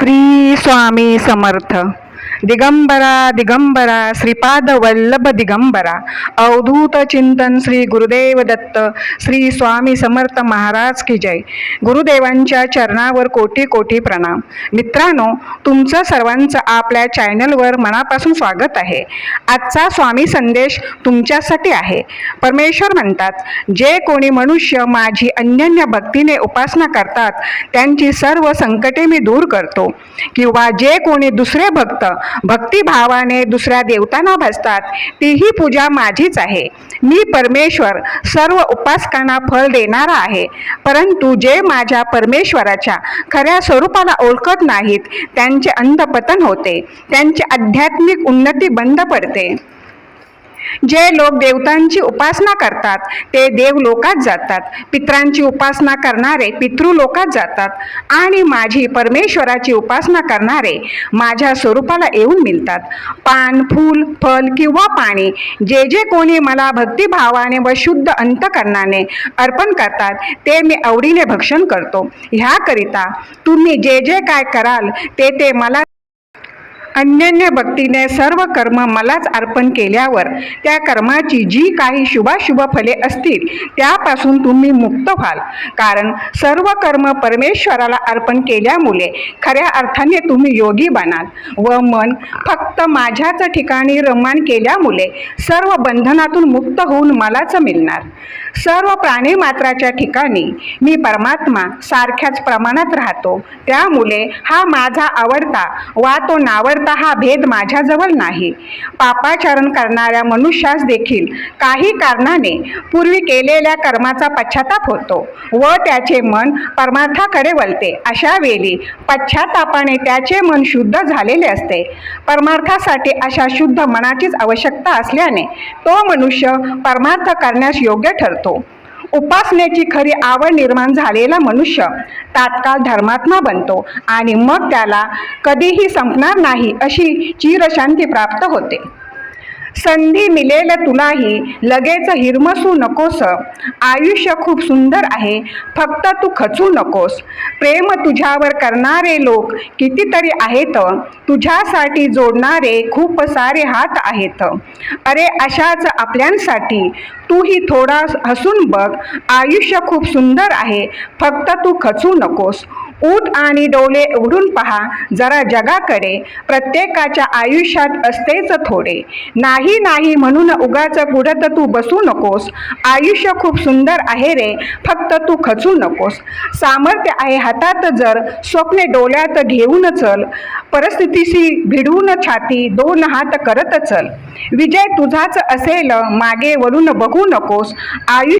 श्री स्वामी समर्थ. दिगंबरा दिगंबरा श्रीपाद वल्लभ दिगंबरा अवधूत चिंतन श्री गुरुदेव दत्त श्री स्वामी समर्थ महाराज की जय. गुरुदेवांच्या चरणावर कोटी कोटी प्रणाम. मित्रांनो तुमचं सर्वांचं आपल्या चॅनलवर मनापासून स्वागत आहे. आजचा स्वामी संदेश तुमच्यासाठी आहे. परमेश्वर म्हणतात जे कोणी मनुष्य माझी अन्यन्य भक्तीने उपासना करतात त्यांची सर्व संकटे मी दूर करतो. किंवा जे कोणी दुसरे भक्त भक्तिभावाने दुसऱ्या देवतांना भजतात तीही पूजा माझीच आहे. मी परमेश्वर सर्व उपासकांना फळ देणारा आहे. परंतु जे माझ्या परमेश्वराच्या खऱ्या स्वरूपाला ओळखत नाहीत त्यांचे अंधपतन होते. त्यांची आध्यात्मिक उन्नती बंद पडते. जे लोक देवतांची उपासना करतात ते देव लोकात जातात. पित्रांची उपासना करणारे पितृलोकात जातात. आणि माझी परमेश्वराची उपासना करणारे माझ्या स्वरूपाला येऊन मिळतात पान फूल फल किंवा पाणी जे जे कोणी मला भक्तिभावाने व शुद्ध अंतकरणाने अर्पण करतात ते मी आवडीने भक्षण करतो. ह्याकरिता तुम्ही जे जे काय कराल ते ते मला अन्यन्य भक्तीने सर्व कर्म मलाच अर्पण केल्यावर त्या कर्माची जी काही शुभाशुभ फले असतील त्यापासून तुम्ही मुक्त व्हाल. कारण सर्व कर्म परमेश्वराला अर्पण केल्यामुळे खऱ्या अर्थाने तुम्ही योगी बनाल व मन फक्त माझ्याच ठिकाणी रमण केल्यामुळे सर्व बंधनातून मुक्त होऊन मलाच मिळणार. सर्व प्राणीमात्राच्या ठिकाणी. मी परमात्मा सारख्याच प्रमाणात राहतो. त्यामुळे हा माझा आवडता वा तो नावडता हा भेद माझ्याजवळ नाही. पापाचरण करणाऱ्या मनुष्यास देखील काही कारणाने पूर्वी केलेल्या कर्माचा पश्चाताप होतो व त्याचे मन परमार्थाकडे वळते. अशा वेळी पश्चातापाने त्याचे मन शुद्ध झालेले असते. परमार्थासाठी अशा शुद्ध मनाचीच आवश्यकता असल्याने तो मनुष्य परमार्थ करण्यास योग्य ठरतो. उपासनेची खरी आवड निर्माण झालेला मनुष्य तात्काळ धर्मात्मा बनतो आणि मग त्याला कधीही संपणार नाही अशी चिरशांती प्राप्त होते. संधी मिळेल तुलाही. लगेच हिरमसू नकोस. आयुष्य खूप सुंदर आहे. फक्त तू खचू नकोस. प्रेम तुझ्यावर करणारे लोक कितीतरी आहेत. तुझ्यासाठी जोडणारे खूप सारे हात आहेत. अरे अशाच आपल्यांसाठी तूही थोडा हसून बघ. आयुष्य खूप सुंदर आहे. फक्त तू खचू नकोस. उठ आणि डोले उघडून पहा. जरा जगाकडे. प्रत्येकाच्या आयुष्यात असतेच थोडे. नाही नाही म्हणून उगाच पुढत तू बसू नकोस. आयुष्य खूप सुंदर आहे रे. फक्त तू खचू नकोस. सामर्थ्य आहे हातात जर. स्वप्ने डोल्यात घेऊन चल. परिस्थितीशी भिडून छाती. दोन हात करत चल. विजय तुझाच असेल. मागे वळून बघू नकोस. आयुष्य